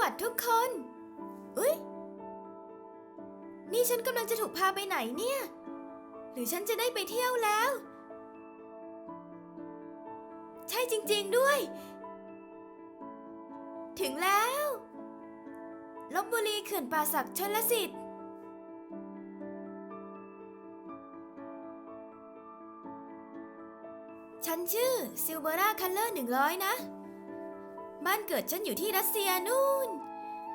วัสดีทุกคนอุ้ยนี่ฉันกำลังจะถูกพาไปไหนเนี่ย หรือฉันจะได้ไปเที่ยวแล้ว ใช่จริง ๆด้วย ถึงแล้วลบบุรีเขื่อนป่าศักดิ์ชนลสิทธิ์ฉันชื่อซิลเบราคัลเลอร์หนึ่งร้อยนะานเกิดฉันอยู่ที่รัสเซียนู่น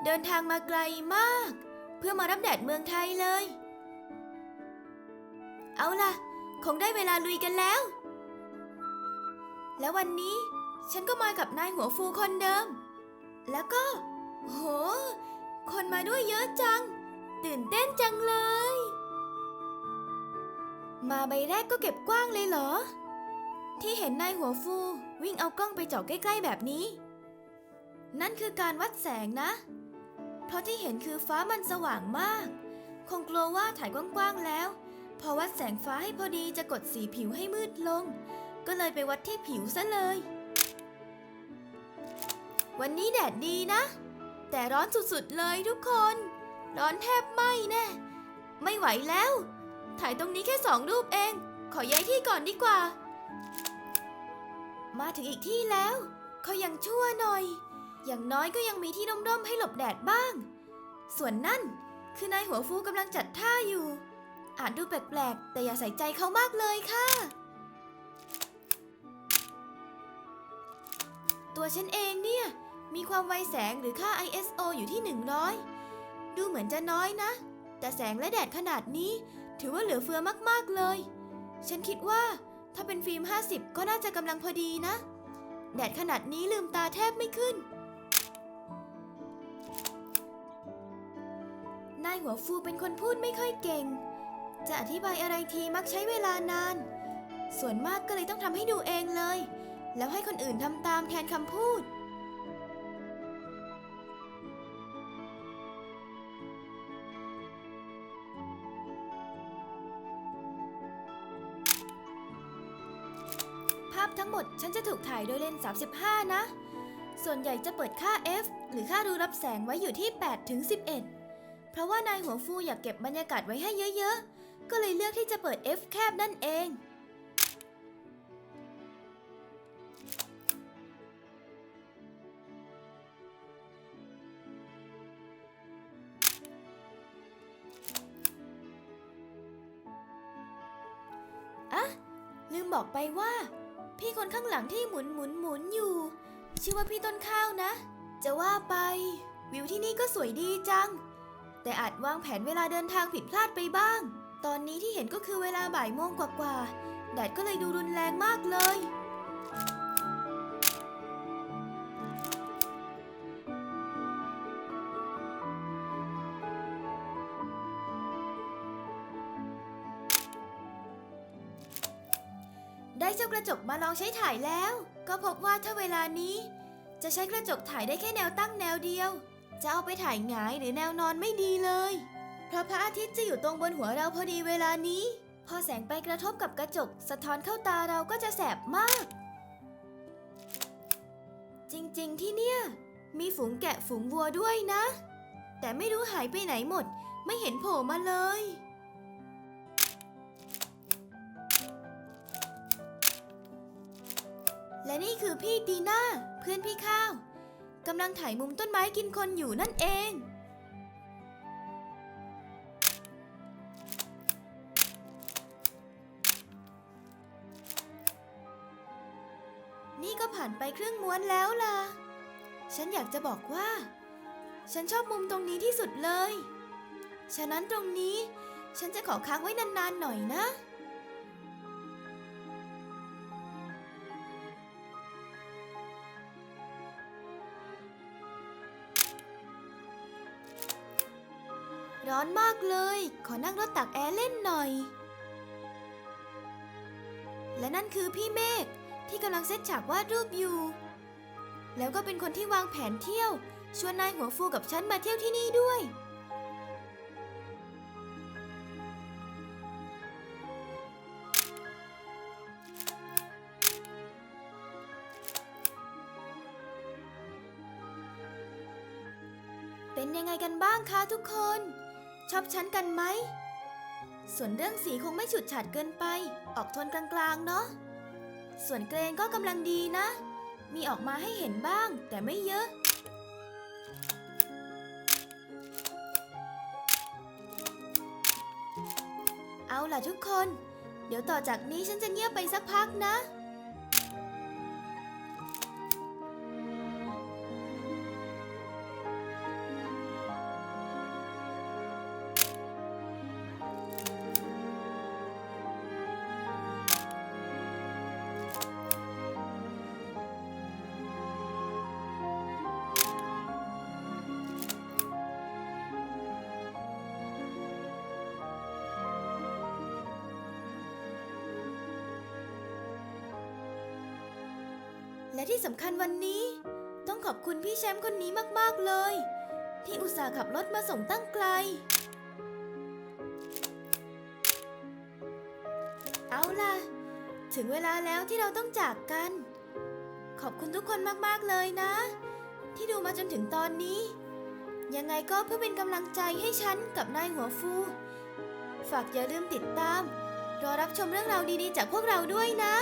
เดินทางมาไกลมาก เพื่อมารับแดดเมืองไทยเลย เอาล่ะ คงได้เวลาลุยกันแล้ว แล้ววันนี้ฉันก็มากับนายหัวฟูคนเดิม แล้วก็ โห คนมาด้วยเยอะจัง ตื่นเต้นจังเลย มาใบแรกก็เก็บกว้างเลยเหรอ ที่เห็นนายหัวฟูวิ่งเอากล้องไปเจาะใกล้ ๆ แบบนี้ นั่นคือการวัดแสงนะ เพราะที่เห็นคือฟ้ามันสว่างมาก คงกลัวว่าถ่ายกว้างๆแล้ว พอวัดแสงฟ้าให้พอดีจะกดสีผิวให้มืดลง ก็เลยไปวัดที่ผิวซะเลย วันนี้แดดดีนะ แต่ร้อนสุดๆเลยทุกคน ร้อนแทบไหม้แน่ ไม่ไหวแล้ว ถ่ายตรงนี้แค่สองรูปเอง ขอย้ายที่ก่อนดีกว่า มาถึงอีกที่แล้ว เขายังชั่วหน่อย อย่างน้อยก็ยังมีที่ร่มๆให้หลบแดดบ้าง ส่วนนั่นคือนายหัวฟูกำลังจัดท่าอยู่ อาจดูแปลกๆ แต่อย่าใส่ใจเขามากเลยค่ะ ตัวฉันเองเนี่ย มีความไวแสงหรือค่า ISO อยู่ที่ 100 ดูเหมือนจะน้อยนะ แต่แสงและแดดขนาดนี้ ถือว่าเหลือเฟือมากๆเลย ฉันคิดว่าถ้าเป็นฟิล์ม 50 ก็น่าจะกำลังพอดีนะ แดดขนาดนี้ลืมตาแทบไม่ขึ้น นายหัวฟูเป็นคนพูดไม่ค่อยเก่ง จะอธิบายอะไรทีมักใช้เวลานาน ส่วนมากก็เลยต้องทำให้ดูเองเลย แล้วให้คนอื่นทำตามแทนคำพูด ภาพทั้งหมดฉันจะถูกถ่ายโดยเลนส์35 นะ ส่วนใหญ่จะเปิดค่า f หรือค่ารูรับแสงไว้อยู่ที่ 8 ถึง 11 เพราะว่านายหัวฟูอยากเก็บบรรยากาศไว้ให้เยอะๆ ก็เลยเลือกที่จะเปิด f แคบนั่นเอง อะลืมบอกไปว่า พี่คนข้างหลังที่หมุนหมุนหมุนอยู่ ชื่อว่าพี่ต้นข้าวนะ จะว่าไป วิวที่นี่ก็สวยดีจัง แต่อาจวางแผนเวลาเดินทางผิดพลาดไปบ้าง ตอนนี้ที่เห็นก็คือเวลาบ่ายโมงกว่าๆ แดดก็เลยดูรุนแรงมากเลย ได้เจ้ากระจกมาลองใช้ถ่ายแล้ว ก็พบว่าถ้าเวลานี้ จะใช้กระจกถ่ายได้แค่แนวตั้งแนวเดียว จะเอาไปถ่ายหงายหรือแนวนอนไม่ดีเลย เพราะพระอาทิตย์จะอยู่ตรงบนหัวเราพอดีเวลานี้ พอแสงไปกระทบกับกระจก สะท้อนเข้าตาเราก็จะแสบมาก จริงๆที่เนี่ย มีฝูงแกะฝูงวัวด้วยนะ แต่ไม่รู้หายไปไหนหมด ไม่เห็นโผล่มาเลย และนี่คือพี่ดีน่าเพื่อนพี่ข้าว กำลังถ่ายมุมต้นไม้กินคนอยู่นั่นเอง นี่ก็ผ่านไปครึ่งม้วนแล้วล่ะ ฉันอยากจะบอกว่า ฉันชอบมุมตรงนี้ที่สุดเลย ฉะนั้นตรงนี้ฉันจะขอค้างไว้นานๆหน่อยนะ ร้อนมากเลย ขอนั่งรถตักแอร์เล่นหน่อย และนั่นคือพี่เมฆที่กำลังเซตฉากวาดรูปอยู่ แล้วก็เป็นคนที่วางแผนเที่ยว ชวนนายหัวฟูกับฉันมาเที่ยวที่นี่ด้วย เป็นยังไงกันบ้างคะทุกคน ชอบฉันกันไหม ส่วนเรื่องสีคงไม่ฉุดฉัดเกินไป ออกโทนกลางๆเนาะ ส่วนเกรนก็กำลังดีนะ มีออกมาให้เห็นบ้าง แต่ไม่เยอะ เอาล่ะทุกคน เดี๋ยวต่อจากนี้ฉันจะเงียบไปสักพักนะ และที่สำคัญวันนี้ ต้องขอบคุณพี่แชมป์คนนี้มากๆเลย ที่อุตส่าห์ขับรถมาส่งตั้งไกล เอาล่ะ ถึงเวลาแล้วที่เราต้องจากกัน ขอบคุณทุกคนมากๆเลยนะ ที่ดูมาจนถึงตอนนี้ ยังไงก็เพื่อเป็นกำลังใจให้ฉันกับนายหัวฟู ฝากอย่าลืมติดตาม รอรับชมเรื่องราวดีๆจากพวกเราด้วยนะ